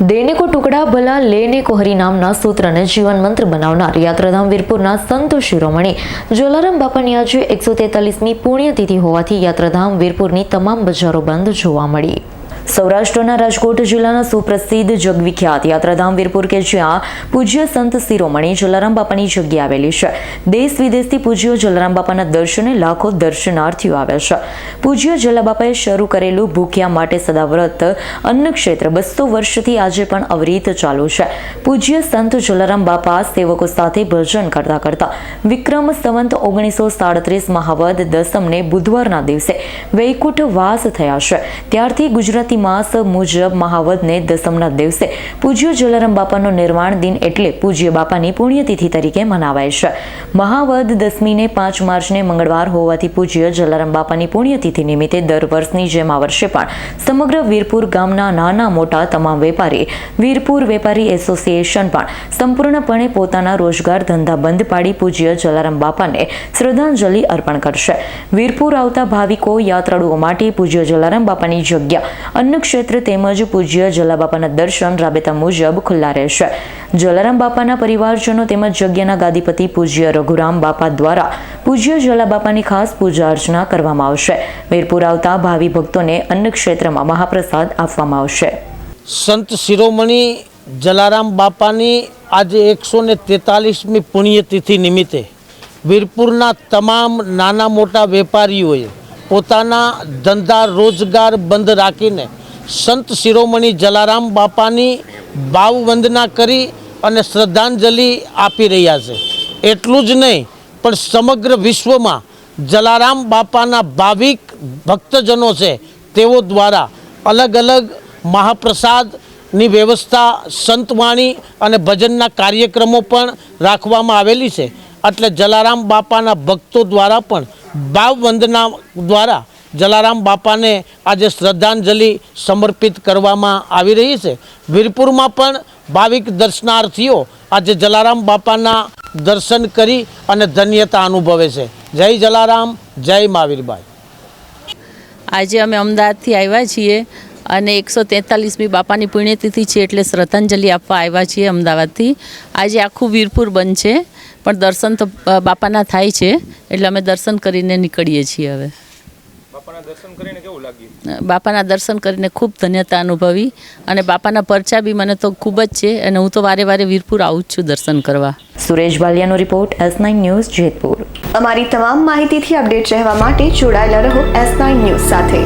દેને કો ટુકડા ભલા લેને કો હરી નામના સૂત્રને જીવન મંત્ર બનાવનાર. યાત્રાધામ વીરપુરના સંતો શિરોમણી. જલારામ બાપાની આજે એકસો તેતાલીસમી પુણ્યતિથિ હોવાથી યાત્રાધામ વીરપુરની તમામ બજારો બંધ જોવા મળી. સૌરાષ્ટ્રના રાજકોટ જિલ્લાના સુપ્રસિદ્ધ જગવિખ્યાત યાત્રાધામ વીરપુર કે જ્યાં પૂજ્ય સંત શિરોમણી જલારામ બાપાની જગ્યા આવેલી છે. દેશ વિદેશથી પૂજ્ય જલારામ બાપાના દર્શને લાખો દર્શનાર્થીઓ આવે છે. પૂજ્ય જલાબાપાએ શરૂ કરેલું ભૂખ્યા માટે સદાવ્રત અન્ન ક્ષેત્ર બસો વર્ષથી આજે પણ અવિરત ચાલુ છે. પૂજ્ય સંત જલારામ બાપા સેવકો સાથે ભજન કરતા કરતા વિક્રમ સંવંત ઓગણીસો સાડત્રીસ મહાવદ દસમને બુધવારના દિવસે વૈકુંઠ વાસ થયા છે. ત્યારથી ગુજરાતી માસ મુજબ મહાવદને દસમના દિવસે પૂજ્ય જલારામ બાપાનો નિર્વાણ દિન એટલે પૂજ્ય બાપાની પુણ્યતિથિ તરીકે મનાવાય છે. મહાવદ દસમીને પાંચ માર્ચને મંગળવાર હોવાથી પૂજ્ય જલારામ બાપાની પુણ્યતિથિ નિમિત્તે દર વર્ષની જેમ આ વર્ષે પણ સમગ્ર વીરપુર ગામના નાના મોટા તમામ વેપારી, વીરપુર વેપારી એસોસિએશન પણ સંપૂર્ણપણે પોતાના રોજગાર ધંધા બંધ પાડી પૂજ્ય જલારામ બાપાને શ્રદ્ધાંજલિ અર્પણ કરશે. વીરપુર આવતા ભાવિકો યાત્રાળુઓ માટે પૂજ્ય જલારામ બાપાની જગ્યા અન્ન ક્ષેત્ર તેમજ પૂજ્ય જલાબાપાના દર્શન રાબેતા મુજબ ખુલ્લા રહેશે. જલારામ બાપાના પરિવારજનો તેમજ જગ્યાના ગાદીપતિ પૂજ્ય રઘુરામ બાપા દ્વારા પૂજ્ય જલાબાપાની ખાસ પૂજા અર્ચના કરવામાં આવશે. વીરપુર આવતા ભાવિ ભક્તોને અન્ન ક્ષેત્રમાં મહાપ્રસાદ આપવામાં આવશે. સંત શિરોમણી જલારામ બાપાની આજે એકસો ને તેતાલીસમી પુણ્યતિથિ નિમિત્તે વીરપુરના તમામ નાના મોટા વેપારીઓએ પોતાના ધંધા રોજગાર બંધ રાખીને સંત શિરોમણી જલારામ બાપાની ભાવ વંદના કરી અને શ્રદ્ધાંજલિ આપી રહ્યા છે. એટલું જ નહીં, પણ સમગ્ર વિશ્વમાં જલારામ બાપાના ભાવિક ભક્તજનો છે, તેઓ દ્વારા અલગ અલગ મહાપ્રસાદની વ્યવસ્થા, સંતવાણી અને ભજનના કાર્યક્રમો પણ રાખવામાં આવેલી છે. એટલે જલારામ બાપાના ભક્તો દ્વારા પણ ભાવ વંદના દ્વારા જલારામ બાપાને આજે શ્રદ્ધાંજલિ સમર્પિત કરવામાં આવી રહી છે. વીરપુરમાં પણ ભાવિક દર્શનાર્થીઓ આજે જલારામ બાપાના દર્શન કરી અને ધન્યતા અનુભવે છે. જય જલારામ, જય મહાવીરભાઈ. આજે અમે અમદાવાદથી આવ્યા છીએ અને એકસો તેતાલીસમી બાપાની પુણ્યતિથિ છે એટલે શ્રદ્ધાંજલિ આપવા આવ્યા છીએ અમદાવાદથી. આજે આખું વીરપુર બંધ છે. પણ દર્શન તો બાપાના થાય છે એટલે અમે દર્શન કરીને નીકળીએ છીએ હવે. બાપાના દર્શન કરીને ખૂબ ધન્યતા અનુભવી અને બાપાના પરચા બી મને તો ખૂબ જ છે અને હું તો વારે વારે વીરપુર આવું જ છું દર્શન કરવા. Suresh બાલિયાનો report S nine news Jetpur. અમારી તમામ માહિતીથી અપડેટ રહેવા માટે જોડાયેલા રહો એસ નાઇન ન્યૂઝ સાથે.